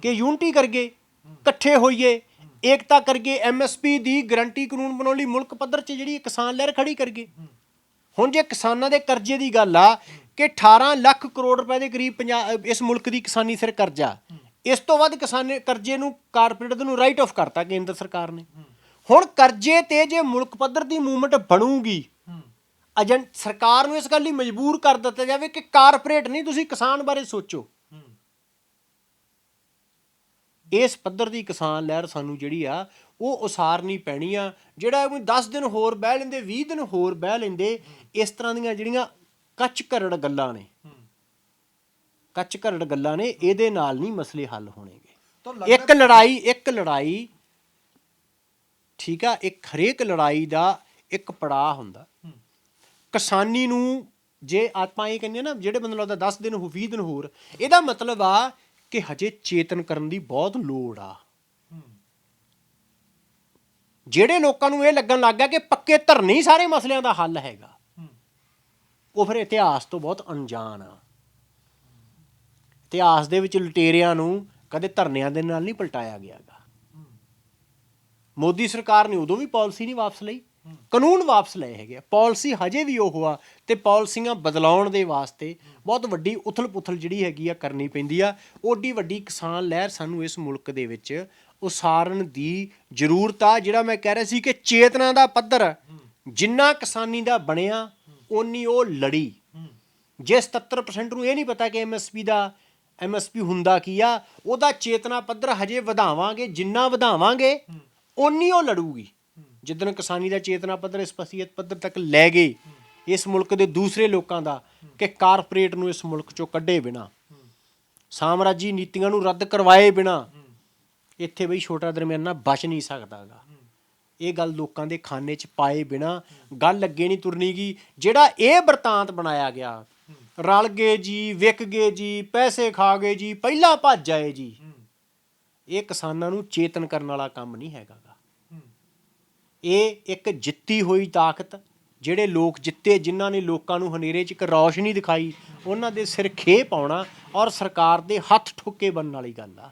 ਕਿ ਯੂਨਿਟੀ ਕਰਗੇ, ਇਕੱਠੇ ਹੋਈਏ, ਏਕਤਾ ਕਰਗੇ ਐਮਐਸਪੀ ਦੀ ਗਰੰਟੀ ਕਾਨੂੰਨ ਬਣਾਉਣ ਲਈ ਮੁਲਕ ਪੱਧਰ 'ਚ ਜਿਹੜੀ ਕਿਸਾਨ ਲਹਿਰ ਖੜੀ ਕਰਗੇ। ਹੁਣ ਜੇ ਕਿਸਾਨਾਂ ਦੇ ਕਰਜ਼ੇ ਦੀ ਗੱਲ ਆ ਕਿ 18 ਲੱਖ ਕਰੋੜ ਰੁਪਏ ਦੇ ਕਰੀਬ ਪੰਜਾਬ ਇਸ ਮੁਲਕ ਦੀ ਕਿਸਾਨੀ ਸਿਰ ਕਰਜ਼ਾ। ਇਸ ਤੋਂ ਵੱਧ ਕਿਸਾਨੇ ਕਰਜ਼ੇ ਨੂੰ ਕਾਰਪੋਰੇਟ ਨੂੰ ਰਾਈਟ ਆਫ ਕਰਤਾ ਕੇਂਦਰ ਸਰਕਾਰ ਨੇ। ਹੁਣ ਕਰਜ਼ੇ ਤੇ ਜੇ ਮੁਲਕ ਪੱਧਰ ਦੀ ਮੂਵਮੈਂਟ ਬਣੂਗੀ, ਏਜੰਟ ਸਰਕਾਰ ਨੂੰ ਇਸ ਗੱਲ ਲਈ ਮਜਬੂਰ ਕਰ ਦਿੱਤਾ ਜਾਵੇ ਕਿ ਕਾਰਪੋਰੇਟ ਨਹੀਂ, ਤੁਸੀਂ ਕਿਸਾਨ ਬਾਰੇ ਸੋਚੋ। ਇਸ ਪੱਧਰ ਦੀ ਕਿਸਾਨ ਲਹਿਰ ਸਾਨੂੰ ਜਿਹੜੀ ਆ, ਉਹ ਉਸਾਰਨੀ ਪੈਣੀ ਆ। ਜਿਹੜਾ ਕੋਈ 10 ਦਿਨ ਹੋਰ ਬਹਿ ਲੈਂਦੇ 20 ਦਿਨ ਹੋਰ ਬਹਿ ਲੈਂਦੇ, ਇਸ ਤਰ੍ਹਾਂ ਦੀਆਂ ਜਿਹੜੀਆਂ ਕੱਚ ਘਰੜ ਗੱਲਾਂ ਨੇ। ਕੱਚ ਘਰੜ ਗੱਲਾਂ ਨੇ ਇਹਦੇ ਨਾਲ ਨਹੀਂ ਮਸਲੇ ਹੱਲ ਹੋਣਗੇ। ਇੱਕ ਲੜਾਈ ਇੱਕ ਲੜਾਈ ਠੀਕ ਆ ਇੱਕ ਹਰੇਕ ਲੜਾਈ ਦਾ ਇੱਕ ਪੜਾਅ ਹੁੰਦਾ। ਕਿਸਾਨੀ ਨੂੰ ਜੇ ਆਪਾਂ ਇਹ ਕਹਿੰਦੇ ਨਾ ਜਿਹੜੇ ਬੰਦੇ ਲੱਗਦਾ 10 ਦਿਨ ਹੋ 20 ਦਿਨ ਹੋਰ ਇਹਦਾ ਮਤਲਬ ਆ ਕਿ ਹਜੇ ਚੇਤਨ ਕਰਨ ਦੀ ਬਹੁਤ ਲੋੜ ਆ। ਜਿਹੜੇ ਲੋਕਾਂ ਨੂੰ ਇਹ ਲੱਗਣ ਲੱਗ ਗਿਆ ਕਿ ਪੱਕੇ ਧਰਨੇ ਸਾਰੇ ਮਸਲਿਆਂ ਦਾ ਹੱਲ ਹੈਗਾ। ਉਹ ਫਿਰ ਇਤਿਹਾਸ ਤੋਂ ਬਹੁਤ ਅਣਜਾਣ ਆ। ਇਤਿਹਾਸ ਦੇ ਵਿੱਚ ਲੁਟੇਰਿਆਂ ਨੂੰ ਕਦੇ ਧਰਨਿਆਂ ਦੇ ਨਾਲ ਨਹੀਂ ਪਲਟਾਇਆ ਗਿਆਗਾ। ਮੋਦੀ ਸਰਕਾਰ ਨੇ ਉਦੋਂ ਵੀ ਪਾਲਿਸੀ ਨਹੀਂ ਵਾਪਸ ਲਈ। ਕਾਨੂੰਨ ਵਾਪਸ ਲਏ ਹੈਗੇ ਆ। ਪਾਲਿਸੀ ਹਜੇ ਵੀ ਉਹ ਆ ਤੇ ਪਾਲਿਸੀਆਂ ਬਦਲਾਉਣ ਦੇ ਵਾਸਤੇ ਬਹੁਤ ਵੱਡੀ ਉਥਲ-ਪੁਥਲ ਜਿਹੜੀ ਹੈਗੀ ਆ ਕਰਨੀ ਪੈਂਦੀ ਆ। ਓਡੀ ਵੱਡੀ ਕਿਸਾਨ ਲਹਿਰ ਸਾਨੂੰ ਇਸ ਮੁਲਕ ਦੇ ਵਿੱਚ ਉਸਾਰਨ ਦੀ ਜ਼ਰੂਰਤ ਆ। ਜਿਹੜਾ ਮੈਂ ਕਹਿ ਰਿਹਾ ਸੀ ਕਿ ਚੇਤਨਾ ਦਾ ਪੱਧਰ ਜਿੰਨਾ ਕਿਸਾਨੀ ਦਾ ਬਣਿਆ ਉਨੀ ਉਹ ਲੜੀ। ਜੇ 77% ਨੂੰ ਇਹ ਨਹੀਂ ਪਤਾ ਕਿ ਐਮਐਸਪੀ ਦਾ ਐਮਐਸਪੀ ਹੁੰਦਾ ਕੀ ਆ, ਉਹਦਾ ਚੇਤਨਾ ਪੱਧਰ ਹਜੇ ਵਧਾਵਾਂਗੇ, ਜਿੰਨਾ ਵਧਾਵਾਂਗੇ, ਓਨੀ ਉਹ ਲੜੂਗੀ। ਜਿੱਦਣ ਕਿਸਾਨੀ ਦਾ ਚੇਤਨਾ ਪੱਧਰ ਇਸ ਪਸੀਅਤ ਪੱਧਰ ਤੱਕ ਲੈ ਗਏ ਇਸ ਮੁਲਕ ਦੇ ਦੂਸਰੇ ਲੋਕਾਂ ਦਾ, ਕਿ ਕਾਰਪੋਰੇਟ ਨੂੰ ਇਸ ਮੁਲਕ ਚੋਂ ਕੱਢੇ ਬਿਨਾ, ਸਾਮਰਾਜੀ ਨੀਤੀਆਂ ਨੂੰ ਰੱਦ ਕਰਵਾਏ ਬਿਨਾ, ਇੱਥੇ ਬਈ ਛੋਟਾ ਦਰਮਿਆਨਾ ਬਚ ਨਹੀਂ ਸਕਦਾਗਾ। ਇਹ ਗੱਲ ਲੋਕਾਂ ਦੇ ਖਾਨੇ 'ਚ ਪਾਏ ਬਿਨਾ ਗੱਲ ਅੱਗੇ ਨਹੀਂ ਤੁਰਨੀਗੀ ਜਿਹੜਾ ਇਹ ਵਰਤਾਂਤ ਬਣਾਇਆ ਗਿਆ, ਰਲ ਗਏ ਜੀ, ਵਿਕ ਗਏ ਜੀ, ਪੈਸੇ ਖਾ ਗਏ ਜੀ, ਪਹਿਲਾਂ ਭੱਜ ਜਾਏ ਜੀ। ਇਹ ਕਿਸਾਨਾਂ ਨੂੰ ਚੇਤਨ ਕਰਨ ਵਾਲਾ ਕੰਮ ਨਹੀਂ ਹੈਗਾਗਾ ਇਹ ਇੱਕ ਜਿੱਤੀ ਹੋਈ ਤਾਕਤ, ਜਿਹੜੇ ਲੋਕ ਜਿੱਤੇ, ਜਿਨ੍ਹਾਂ ਨੇ ਲੋਕਾਂ ਨੂੰ ਹਨੇਰੇ 'ਚ ਇੱਕ ਰੌਸ਼ਨੀ ਦਿਖਾਈ, ਉਹਨਾਂ ਦੇ ਸਿਰ ਖੇ ਪਾਉਣਾ ਔਰ ਸਰਕਾਰ ਦੇ ਹੱਥ ਠੋਕੇ ਬਣਨ ਵਾਲੀ ਗੱਲ ਆ।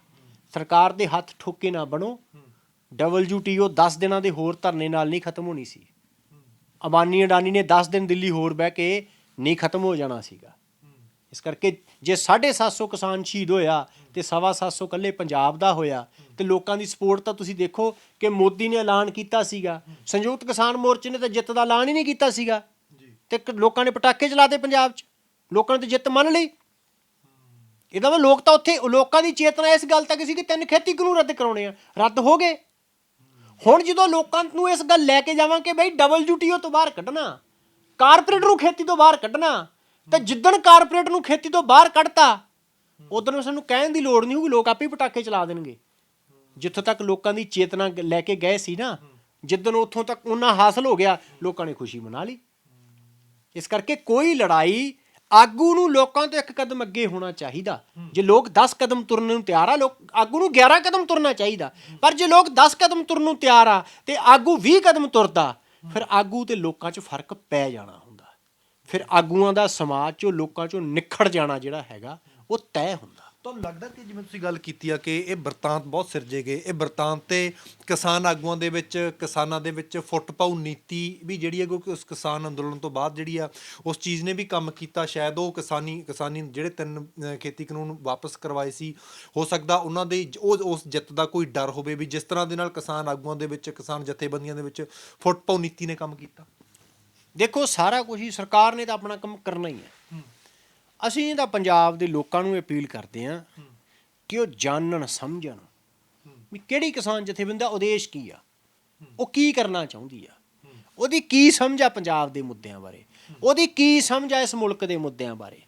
ਸਰਕਾਰ ਦੇ ਹੱਥ ਠੋਕੇ ਨਾ ਬਣੋ WTO 10 ਦਿਨਾਂ ਦੇ ਹੋਰ ਧਰਨੇ ਨਾਲ ਨਹੀਂ ਖਤਮ ਹੋਣੀ ਸੀ। ਅਬਾਨੀ ਅਡਾਨੀ ਨੇ 10 ਦਿਨ ਦਿੱਲੀ ਹੋਰ ਬਹਿ ਕੇ ਨਹੀਂ ਖਤਮ ਹੋ ਜਾਣਾ ਸੀਗਾ। ਇਸ ਕਰਕੇ ਜੇ 750 ਕਿਸਾਨ ਸ਼ਹੀਦ ਹੋਇਆ ਤੇ ਸਵਾ 700 ਕੱਲੇ ਪੰਜਾਬ ਦਾ ਹੋਇਆ ਤੇ ਲੋਕਾਂ ਦੀ ਸਪੋਰਟ ਤਾਂ ਤੁਸੀਂ ਦੇਖੋ ਕਿ ਮੋਦੀ ਨੇ ਐਲਾਨ ਕੀਤਾ ਸੀਗਾ। ਸੰਯੁਕਤ ਕਿਸਾਨ ਮੋਰਚੇ ਨੇ ਤਾਂ ਜਿੱਤ ਦਾ ਐਲਾਨ ਹੀ ਨਹੀਂ ਕੀਤਾ ਸੀਗਾ। ਤੇ ਕ- ਲੋਕਾਂ ਨੇ ਪਟਾਕੇ ਚਲਾਤੇ ਪੰਜਾਬ 'ਚ। ਲੋਕਾਂ ਨੇ ਤਾਂ ਜਿੱਤ ਮੰਨ ਲਈ। ਇਹਦਾ ਮਤਲਬ ਲੋਕ ਤਾਂ ਉੱਥੇ ਲੋਕਾਂ ਦੀ ਚੇਤਨਾ ਇਸ ਗੱਲ ਤੱਕ ਸੀ ਕਿ ਤਿੰਨ ਖੇਤੀ ਕਾਨੂੰਨ ਰੱਦ ਕਰਾਉਣੇ ਆ। ਰੱਦ ਹੋ ਗਏ। ਹੁਣ ਜਦੋਂ ਲੋਕਾਂ ਨੂੰ ਇਸ ਗੱਲ ਲੈ ਕੇ ਜਾਵਾਂ ਕਿ ਬਈ WTO ਤੋਂ ਬਾਹਰ ਕੱਢਣਾ ਕਾਰਪੋਰੇਟ ਨੂੰ ਖੇਤੀ ਤੋਂ ਬਾਹਰ ਕੱਢਣਾ, ਤੇ ਜਿੱਦਣ ਕਾਰਪੋਰੇਟ ਨੂੰ ਖੇਤੀ ਤੋਂ ਬਾਹਰ ਕੱਢਤਾ, ਉਦੋਂ ਸਾਨੂੰ ਕਹਿਣ ਦੀ ਲੋੜ ਨਹੀਂ ਹੋਊਗੀ, ਲੋਕ ਆਪੇ ਪਟਾਕੇ ਚਲਾ ਦੇਣਗੇ। ਜਿੱਥੋਂ ਤੱਕ ਲੋਕਾਂ ਦੀ ਚੇਤਨਾ ਲੈ ਕੇ ਗਏ ਸੀ ਨਾ, ਜਿੱਦਣ ਉੱਥੋਂ ਤੱਕ ਉਹਨਾਂ ਹਾਸਲ ਹੋ ਗਿਆ, ਲੋਕਾਂ ਨੇ ਖੁਸ਼ੀ ਮਨਾ ਲਈ। ਇਸ ਕਰਕੇ ਕੋਈ ਲੜਾਈ ਆਗੂ ਨੂੰ ਲੋਕਾਂ ਤੋਂ ਇੱਕ ਕਦਮ ਅੱਗੇ ਹੋਣਾ ਚਾਹੀਦਾ। ਜੇ ਲੋਕ 10 ਕਦਮ ਤੁਰਨ ਨੂੰ ਤਿਆਰ ਆ, ਲੋਕ ਆਗੂ ਨੂੰ 11 ਕਦਮ ਤੁਰਨਾ ਚਾਹੀਦਾ। ਪਰ ਜੇ ਲੋਕ 10 ਕਦਮ ਤੁਰਨ ਨੂੰ ਤਿਆਰ ਆ ਤੇ ਆਗੂ 20 ਕਦਮ ਤੁਰਦਾ, ਫਿਰ ਆਗੂ ਤੇ ਲੋਕਾਂ 'ਚ ਫ਼ਰਕ ਪੈ ਜਾਣਾ ਹੁੰਦਾ। ਫਿਰ ਆਗੂਆਂ ਦਾ ਸਮਾਜ 'ਚੋਂ, ਲੋਕਾਂ 'ਚੋਂ ਨਿਖੜ ਜਾਣਾ ਜਿਹੜਾ ਹੈਗਾ, ਉਹ ਤੈਅ ਹੁੰਦਾ। ਤੁਹਾਨੂੰ ਲੱਗਦਾ ਕਿ ਜਿਵੇਂ ਤੁਸੀਂ ਗੱਲ ਕੀਤੀ ਆ ਕਿ ਇਹ ਵਰਤਾਂਤ ਬਹੁਤ ਸਿਰਜੇ ਗਏ। ਇਹ ਵਰਤਾਂਤ ਤੇ ਕਿਸਾਨ ਆਗੂਆਂ ਦੇ ਵਿੱਚ, ਕਿਸਾਨਾਂ ਦੇ ਵਿੱਚ ਫੁੱਟ ਪਾਉ ਨੀਤੀ ਵੀ ਜਿਹੜੀ ਹੈ ਕਿਉਂਕਿ ਉਸ ਕਿਸਾਨ ਅੰਦੋਲਨ ਤੋਂ ਬਾਅਦ ਜਿਹੜੀ ਆ, ਉਸ ਚੀਜ਼ ਨੇ ਵੀ ਕੰਮ ਕੀਤਾ। ਸ਼ਾਇਦ ਉਹ ਕਿਸਾਨੀ ਕਿਸਾਨੀ ਜਿਹੜੇ ਤਿੰਨ ਖੇਤੀ ਕਾਨੂੰਨ ਵਾਪਸ ਕਰਵਾਏ ਸੀ, ਹੋ ਸਕਦਾ ਉਹਨਾਂ ਦੇ ਉਹ, ਉਸ ਜਿੱਤ ਦਾ ਕੋਈ ਡਰ ਹੋਵੇ ਵੀ ਜਿਸ ਤਰ੍ਹਾਂ ਦੇ ਨਾਲ ਕਿਸਾਨ ਆਗੂਆਂ ਦੇ ਵਿੱਚ, ਕਿਸਾਨ ਜਥੇਬੰਦੀਆਂ ਦੇ ਵਿੱਚ ਫੁੱਟ ਪਾਉ ਨੀਤੀ ਨੇ ਕੰਮ ਕੀਤਾ। ਦੇਖੋ, ਸਾਰਾ ਕੁਝ ਹੀ ਸਰਕਾਰ ਨੇ ਤਾਂ ਆਪਣਾ ਕੰਮ ਕਰਨਾ ਹੀ ਹੈ। ਅਸੀਂ ਤਾਂ ਪੰਜਾਬ ਦੇ ਲੋਕਾਂ ਨੂੰ ਅਪੀਲ ਕਰਦੇ ਹਾਂ ਕਿ ਉਹ ਜਾਣਨ, ਸਮਝਣ ਵੀ ਕਿਹੜੀ ਕਿਸਾਨ ਜਥੇਬੰਦੀ ਦਾ ਉਦੇਸ਼ ਕੀ ਆ? ਉਹ ਕੀ ਕਰਨਾ ਚਾਹੁੰਦੀ ਆ? ਉਹਦੀ ਕੀ ਸਮਝ ਆ ਪੰਜਾਬ ਦੇ ਮੁੱਦਿਆਂ ਬਾਰੇ? ਉਹਦੀ ਕੀ ਸਮਝ ਆ ਇਸ ਮੁਲਕ ਦੇ ਮੁੱਦਿਆਂ ਬਾਰੇ?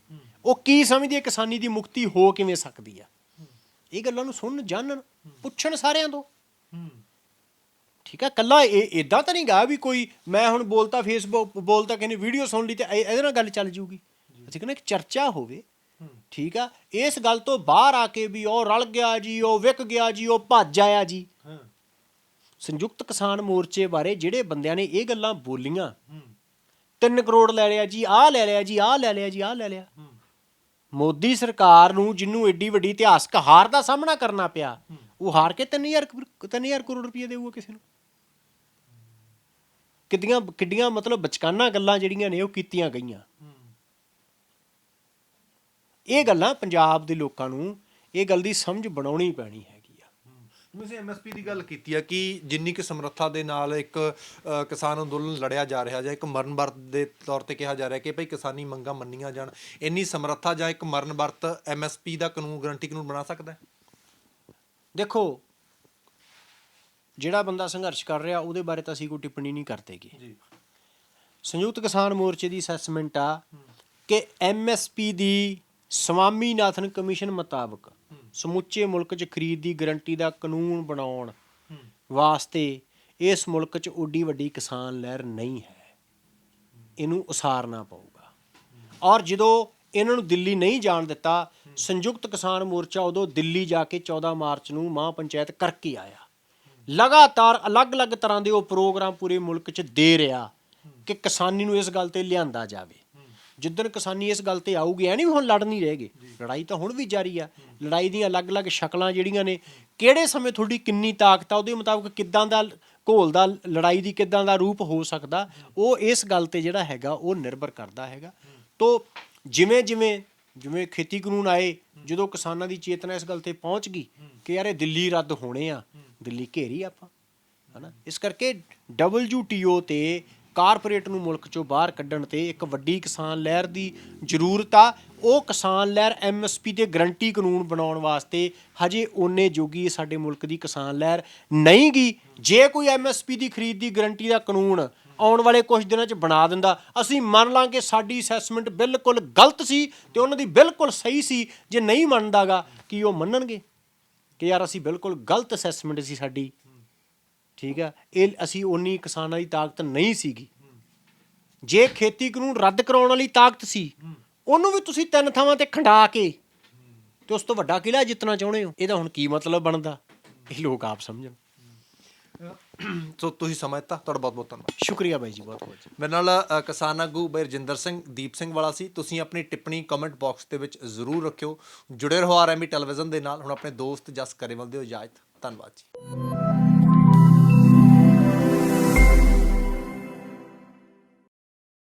ਉਹ ਕੀ ਸਮਝਦੀ ਹੈ ਕਿਸਾਨੀ ਦੀ ਮੁਕਤੀ ਹੋ ਕਿਵੇਂ ਸਕਦੀ ਆ? ਇਹ ਗੱਲਾਂ ਨੂੰ ਸੁਣਨ, ਜਾਣਨ, ਪੁੱਛਣ ਸਾਰਿਆਂ ਤੋਂ। ਠੀਕ ਆ? ਕੱਲਾ ਇਹ ਇਦਾਂ ਤਾਂ ਨਹੀਂ ਗਾ ਵੀ ਕੋਈ ਮੈਂ ਹੁਣ ਬੋਲਤਾ ਫੇਸਬੁੱਕ ਬੋਲਤਾ ਕਿਸੇ ਵੀਡੀਓ ਸੁਣ ਲਈ ਤੇ ਇਹਦੇ ਨਾਲ ਗੱਲ ਚੱਲ ਜੂਗੀ। ਕਹਿੰਦੇ ਇੱਕ ਚਰਚਾ ਹੋਵੇ ਠੀਕ ਆ? ਇਸ ਗੱਲ ਤੋਂ ਬਾਹਰ ਆ ਕੇ ਵੀ ਉਹ ਰਲ ਗਿਆ ਜੀ ਉਹ ਵਿਕ ਗਿਆ ਜੀ ਉਹ ਭੱਜ ਆਇਆ ਜੀ। ਸੰਯੁਕਤ ਕਿਸਾਨ ਮੋਰਚੇ ਬਾਰੇ ਜਿਹੜੇ ਬੰਦਿਆਂ ਨੇ ਇਹ ਗੱਲਾਂ ਬੋਲੀਆਂ 3 ਕਰੋੜ ਲੈ ਲਿਆ ਜੀ ਆਹ ਲੈ ਲਿਆ ਜੀ ਆਹ ਲੈ ਲਿਆ ਜੀ ਆਹ ਲੈ ਲਿਆ। ਮੋਦੀ ਸਰਕਾਰ ਨੂੰ ਜਿੰਨੂੰ ਏਡੀ ਵੱਡੀ ਇਤਿਹਾਸਕ ਹਾਰ ਦਾ ਸਾਹਮਣਾ ਕਰਨਾ ਪਿਆ ਉਹ ਹਾਰ ਕੇ 3000 ਕਰੋ- 3000 ਕਰੋੜ ਰੁਪਏ ਦੇਊਗਾ ਕਿਸੇ ਨੂੰ। ਕਿੱਡੀਆਂ ਕਿੱਡੀਆਂ ਮਤਲਬ ਬਚਕਾਨਾ ਗੱਲਾਂ ਜਿਹੜੀਆਂ ਨੇ ਉਹ ਕੀਤੀਆਂ ਗਈਆਂ। ਇਹ ਗੱਲਾਂ ਪੰਜਾਬ ਦੇ ਲੋਕਾਂ ਨੂੰ ਇਹ ਗੱਲ ਦੀ ਸਮਝ ਬਣਾਉਣੀ ਪੈਣੀ ਹੈਗੀ ਆ। ਤੁਸੀਂ ਐਮਐਸਪੀ ਦੀ ਗੱਲ ਕੀਤੀ ਹੈ ਕਿ ਜਿੰਨੀ ਕਿ ਸਮਰੱਥਾ ਦੇ ਨਾਲ ਇੱਕ ਕਿਸਾਨ ਅੰਦੋਲਨ ਲੜਿਆ ਜਾ ਰਿਹਾ ਜਾਂ ਇੱਕ ਮਰਨ ਵਰਤ ਦੇ ਤੌਰ ਤੇ ਕਿਹਾ ਜਾ ਰਿਹਾ ਕਿ ਭਈ ਕਿਸਾਨੀ ਮੰਗਾਂ ਮੰਨੀਆਂ ਜਾਣ ਇੰਨੀ ਸਮਰੱਥਾ ਜਾਂ ਇੱਕ ਮਰਨ ਵਰਤ ਐਮਐਸਪੀ ਦਾ ਕਾਨੂੰਨ ਗਰੰਟੀ ਕਾਨੂੰਨ ਬਣਾ ਸਕਦਾ ਹੈ? ਦੇਖੋ ਜਿਹੜਾ ਬੰਦਾ ਸੰਘਰਸ਼ ਕਰ ਰਿਹਾ ਉਹਦੇ ਬਾਰੇ ਤਾਂ ਅਸੀਂ ਕੋਈ ਟਿੱਪਣੀ ਨਹੀਂ ਕਰਦੇਗੇ ਜੀ। ਸੰਯੁਕਤ ਕਿਸਾਨ ਮੋਰਚੇ ਦੀ ਅਸੈਸਮੈਂਟ ਆ ਕਿ ਐਮਐਸਪੀ ਦੀ ਸਵਾਮੀਨਾਥਨ ਕਮਿਸ਼ਨ ਮੁਤਾਬਕ ਸਮੁੱਚੇ ਮੁਲਕ 'ਚ ਖਰੀਦ ਦੀ ਗਰੰਟੀ ਦਾ ਕਾਨੂੰਨ ਬਣਾਉਣ ਵਾਸਤੇ ਇਸ ਮੁਲਕ 'ਚ ਓਡੀ ਵੱਡੀ ਕਿਸਾਨ ਲਹਿਰ ਨਹੀਂ ਹੈ। ਇਹਨੂੰ ਉਸਾਰਨਾ ਪਊਗਾ। ਔਰ ਜਦੋਂ ਇਹਨਾਂ ਨੂੰ ਦਿੱਲੀ ਨਹੀਂ ਜਾਣ ਦਿੱਤਾ, ਸੰਯੁਕਤ ਕਿਸਾਨ ਮੋਰਚਾ ਉਦੋਂ ਦਿੱਲੀ ਜਾ ਕੇ 14 ਮਾਰਚ ਨੂੰ ਮਹਾਂ ਪੰਚਾਇਤ ਕਰਕੇ ਆਇਆ। ਲਗਾਤਾਰ ਅਲੱਗ-ਅਲੱਗ ਤਰ੍ਹਾਂ ਦੇ ਉਹ ਪ੍ਰੋਗਰਾਮ ਪੂਰੇ ਮੁਲਕ 'ਚ ਦੇ ਰਿਹਾ ਕਿ ਕਿਸਾਨੀ ਨੂੰ ਇਸ ਗੱਲ ਤੇ ਲਿਆਂਦਾ ਜਾਵੇ। ਜਿੱਦਣ ਕਿਸਾਨੀ ਇਸ ਗੱਲ ਤੇ ਆਊਗੀ, ਐ ਨਹੀਂ ਵੀ ਹੁਣ ਲੜ ਨਹੀਂ ਰਹੇਗੇ। ਲੜਾਈ ਤਾਂ ਹੁਣ ਵੀ ਜਾਰੀ ਆ। ਲੜਾਈ ਦੀਆਂ ਅਲੱਗ-ਅਲੱਗ ਸ਼ਕਲਾਂ ਜਿਹੜੀਆਂ ਨੇ, ਕਿਹੜੇ ਸਮੇਂ ਤੁਹਾਡੀ ਕਿੰਨੀ ਤਾਕਤ ਆ, ਉਹਦੇ ਮੁਤਾਬਕ ਕਿੱਦਾਂ ਦਾ ਘੋਲ ਦਾ, ਲੜਾਈ ਦੀ ਕਿੱਦਾਂ ਦਾ ਰੂਪ ਹੋ ਸਕਦਾ, ਉਹ ਇਸ ਗੱਲ ਤੇ ਜਿਹੜਾ ਹੈਗਾ, ਉਹ ਨਿਰਭਰ ਕਰਦਾ ਹੈਗਾ। ਤੋ ਜਿਵੇਂ ਜਿਵੇਂ ਜਿਵੇਂ ਖੇਤੀ ਕਾਨੂੰਨ ਆਏ, ਜਦੋਂ ਕਿਸਾਨਾਂ ਦੀ ਚੇਤਨਾ ਇਸ ਗੱਲ ਤੇ ਪਹੁੰਚ ਗਈ ਕਿ ਯਾਰ ਇਹ ਦਿੱਲੀ ਰੱਦ ਹੋਣੇ ਆ, ਦਿੱਲੀ ਘੇਰੀ ਆਪਾਂ, ਹਨਾ? ਇਸ ਕਰਕੇ WTO ਤੇ ਕਾਰਪੋਰੇਟ ਨੂੰ ਮੁਲਕ ਚੋਂ ਬਾਹਰ ਕੱਢਣ ਤੇ ਇੱਕ ਵੱਡੀ ਕਿਸਾਨ ਲਹਿਰ ਦੀ ਜ਼ਰੂਰਤ ਆ। ਉਹ ਕਿਸਾਨ ਲਹਿਰ ਐਮਐਸਪੀ ਤੇ ਗਰੰਟੀ ਕਾਨੂੰਨ ਬਣਾਉਣ ਵਾਸਤੇ ਹਜੇ ਓਨੇ ਜੋਗੀ ਸਾਡੇ ਮੁਲਕ ਦੀ ਕਿਸਾਨ ਲਹਿਰ ਨਹੀਂ ਗੀ ਜੇ ਕੋਈ ਐਮਐਸਪੀ ਦੀ ਖਰੀਦ ਦੀ ਗਰੰਟੀ ਦਾ ਕਾਨੂੰਨ ਆਉਣ ਵਾਲੇ ਕੁਝ ਦਿਨਾਂ 'ਚ ਬਣਾ ਦਿੰਦਾ, ਅਸੀਂ ਮੰਨ ਲਾਂਗੇ ਸਾਡੀ ਅਸੈਸਮੈਂਟ ਬਿਲਕੁਲ ਗਲਤ ਸੀ ਤੇ ਉਹਨਾਂ ਦੀ ਬਿਲਕੁਲ ਸਹੀ ਸੀ। ਜੇ ਨਹੀਂ ਮੰਨਦਾਗਾ, ਕਿ ਉਹ ਮੰਨਣਗੇ? ਕਿ ਯਾਰ ਅਸੀਂ ਬਿਲਕੁਲ ਗਲਤ ਅਸੈਸਮੈਂਟ ਸੀ ਸਾਡੀ। ਠੀਕ ਆ? ਇਹ ਅਸੀਂ ਉਨੀ ਕਿਸਾਨਾਂ ਦੀ ਤਾਕਤ ਨਹੀਂ ਸੀਗੀ। ਜੇ ਖੇਤੀ ਕਾਨੂੰਨ ਰੱਦ ਕਰਾਉਣ ਵਾਲੀ ਤਾਕਤ ਸੀ ਉਹਨੂੰ ਵੀ ਤੁਸੀਂ ਤਿੰਨ ਥਾਵਾਂ ਤੇ ਖੰਡਾ ਕੇ ਤੇ ਉਸ ਤੋਂ ਵੱਡਾ ਕਿਲਾ ਜਿੱਤਣਾ ਚਾਹੁੰਦੇ ਹੋ। ਇਹਦਾ ਹੁਣ ਕੀ ਮਤਲਬ ਬਣਦਾ? ਇਹ ਲੋਕ ਆਪ ਸਮਝਣ। ਸੋ ਤੁਸੀਂ ਸਮਾਂ ਦਿੱਤਾ। ਤੁਹਾਡਾ ਬਹੁਤ ਬਹੁਤ ਧੰਨਵਾਦ। ਸ਼ੁਕਰੀਆ ਬਾਈ ਜੀ ਬਹੁਤ ਬਹੁਤ ਮੇਰੇ ਨਾਲ ਕਿਸਾਨ ਆਗੂ ਬਾਈ ਰਜਿੰਦਰ ਸਿੰਘ ਦੀਪ ਸਿੰਘ ਵਾਲਾ ਸੀ। ਤੁਸੀਂ ਆਪਣੀ ਟਿੱਪਣੀ ਕਮੈਂਟ ਬਾਕਸ ਦੇ ਵਿੱਚ ਜ਼ਰੂਰ ਰੱਖਿਓ। ਜੁੜੇ ਰਹੋ ਆਰਐਮੀ ਟੈਲੀਵਿਜ਼ਨ ਦੇ ਨਾਲ। ਹੁਣ ਆਪਣੇ ਦੋਸਤ ਜਸ ਕਰੇਵਲ ਦਿਓ ਇਜਾਜ਼ਤ। ਧੰਨਵਾਦ ਜੀ।